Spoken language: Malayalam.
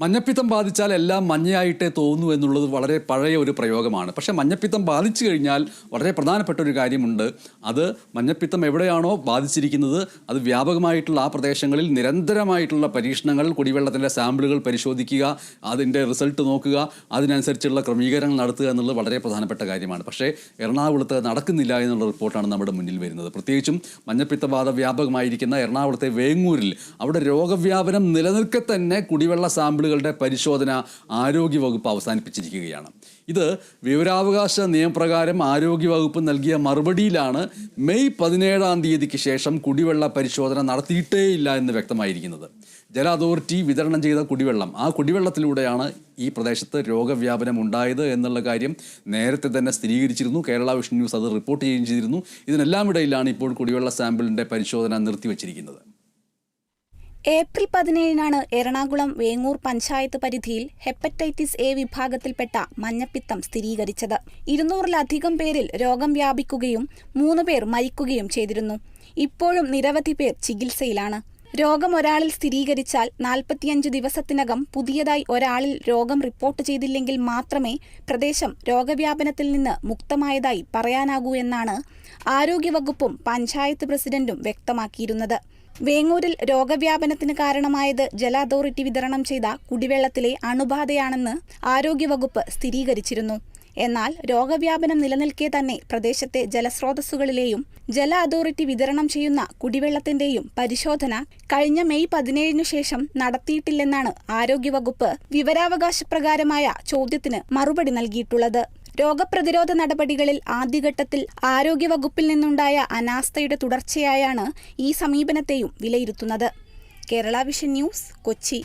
മഞ്ഞപ്പിത്തം ബാധിച്ചാൽ എല്ലാം മഞ്ഞയായിട്ടേ തോന്നൂ എന്നുള്ളത് വളരെ പഴയ ഒരു പ്രയോഗമാണ്. പക്ഷേ മഞ്ഞപ്പിത്തം ബാധിച്ചു കഴിഞ്ഞാൽ വളരെ പ്രധാനപ്പെട്ട ഒരു കാര്യമുണ്ട്. അത് മഞ്ഞപ്പിത്തം എവിടെയാണോ ബാധിച്ചിരിക്കുന്നത് അത് വ്യാപകമായിട്ടുള്ള ആ പ്രദേശങ്ങളിൽ നിരന്തരമായിട്ടുള്ള പരീക്ഷണങ്ങൾ കുടിവെള്ളത്തിന്റെ സാമ്പിളുകൾ പരിശോധിക്കുക അതിന്റെ റിസൾട്ട് നോക്കുക അതിനനുസരിച്ചുള്ള ക്രമീകരണങ്ങൾ നടത്തുക എന്നുള്ളത് വളരെ പ്രധാനപ്പെട്ട കാര്യമാണ്. പക്ഷേ എറണാകുളത്ത് നടക്കുന്നില്ല എന്നുള്ള റിപ്പോർട്ടാണ് നമ്മുടെ മുന്നിൽ വരുന്നത്. പ്രത്യേകിച്ചും മഞ്ഞപ്പിത്തബാധ വ്യാപകമായിരിക്കുന്ന എറണാകുളത്തെ വേങ്ങൂരിൽ അവിടെ രോഗവ്യാപനം നിലനിൽക്കെ തന്നെ കുടിവെള്ള സാമ്പിളുകളുടെ പരിശോധന ആരോഗ്യവകുപ്പ് അവസാനിപ്പിച്ചിരിക്കുകയാണ്. ഇത് വിവരാവകാശ നിയമപ്രകാരം ആരോഗ്യവകുപ്പ് നൽകിയ മറുപടിയിലാണ് മെയ് പതിനേഴാം തീയതിക്ക് ശേഷം കുടിവെള്ള പരിശോധന നടത്തിയിട്ടേയില്ല എന്ന് വ്യക്തമായിരിക്കുന്നത്. ജല അതോറിറ്റി വിതരണം ചെയ്ത കുടിവെള്ളം ആ കുടിവെള്ളത്തിലൂടെയാണ് ഈ പ്രദേശത്ത് രോഗവ്യാപനം ഉണ്ടായത് എന്നുള്ള കാര്യം നേരത്തെ തന്നെ സ്ഥിരീകരിച്ചിരുന്നു. കേരള വിഷൻ ന്യൂസ് അത് റിപ്പോർട്ട് ചെയ്യുകയും ചെയ്തിരുന്നു. ഇതിനെല്ലാം ഇടയിലാണ് ഇപ്പോൾ കുടിവെള്ള സാമ്പിളിന്റെ പരിശോധന നിർത്തിവച്ചിരിക്കുന്നത്. ഏപ്രിൽ പതിനേഴിനാണ് എറണാകുളം വേങ്ങൂർ പഞ്ചായത്ത് പരിധിയിൽ ഹെപ്പറ്റൈറ്റിസ് എ വിഭാഗത്തിൽപ്പെട്ട മഞ്ഞപ്പിത്തം സ്ഥിരീകരിച്ചത്. ഇരുന്നൂറിലധികം പേരിൽ രോഗം വ്യാപിക്കുകയും മൂന്ന് പേർ മരിക്കുകയും ചെയ്തിരുന്നു. ഇപ്പോഴും നിരവധി പേർ ചികിത്സയിലാണ്. രോഗം ഒരാളിൽ സ്ഥിരീകരിച്ചാൽ നാൽപ്പത്തിയഞ്ച് ദിവസത്തിനകം പുതിയതായി ഒരാളിൽ രോഗം റിപ്പോർട്ട് ചെയ്തില്ലെങ്കിൽ മാത്രമേ പ്രദേശം രോഗവ്യാപനത്തിൽ നിന്ന് മുക്തമായതായി പറയാനാകൂ എന്നാണ് ആരോഗ്യവകുപ്പും പഞ്ചായത്ത് പ്രസിഡന്റും വ്യക്തമാക്കിയിരുന്നത്. വേങ്ങൂരിൽ രോഗവ്യാപനത്തിന് കാരണമായത് ജല അതോറിറ്റി വിതരണം ചെയ്ത കുടിവെള്ളത്തിലെ അണുബാധയാണെന്ന് ആരോഗ്യവകുപ്പ് സ്ഥിരീകരിച്ചിരുന്നു. എന്നാൽ രോഗവ്യാപനം നിലനിൽക്കെ തന്നെ പ്രദേശത്തെ ജലസ്രോതസ്സുകളിലെയും ജല അതോറിറ്റി വിതരണം ചെയ്യുന്ന കുടിവെള്ളത്തിന്റെയും പരിശോധന കഴിഞ്ഞ മെയ് പതിനേഴിനു ശേഷം നടത്തിയിട്ടില്ലെന്നാണ് ആരോഗ്യവകുപ്പ് വിവരാവകാശ പ്രകാരമായ ചോദ്യത്തിന് മറുപടി നൽകിയിട്ടുള്ളത്. രോഗപ്രതിരോധ നടപടികളിൽ ആദ്യഘട്ടത്തിൽ ആരോഗ്യവകുപ്പിൽ നിന്നുണ്ടായ അനാസ്ഥയുടെ തുടർച്ചയായാണ് ഈ സമീപനത്തെയും വിലയിരുത്തുന്നത്. Kerala vision news Kochi.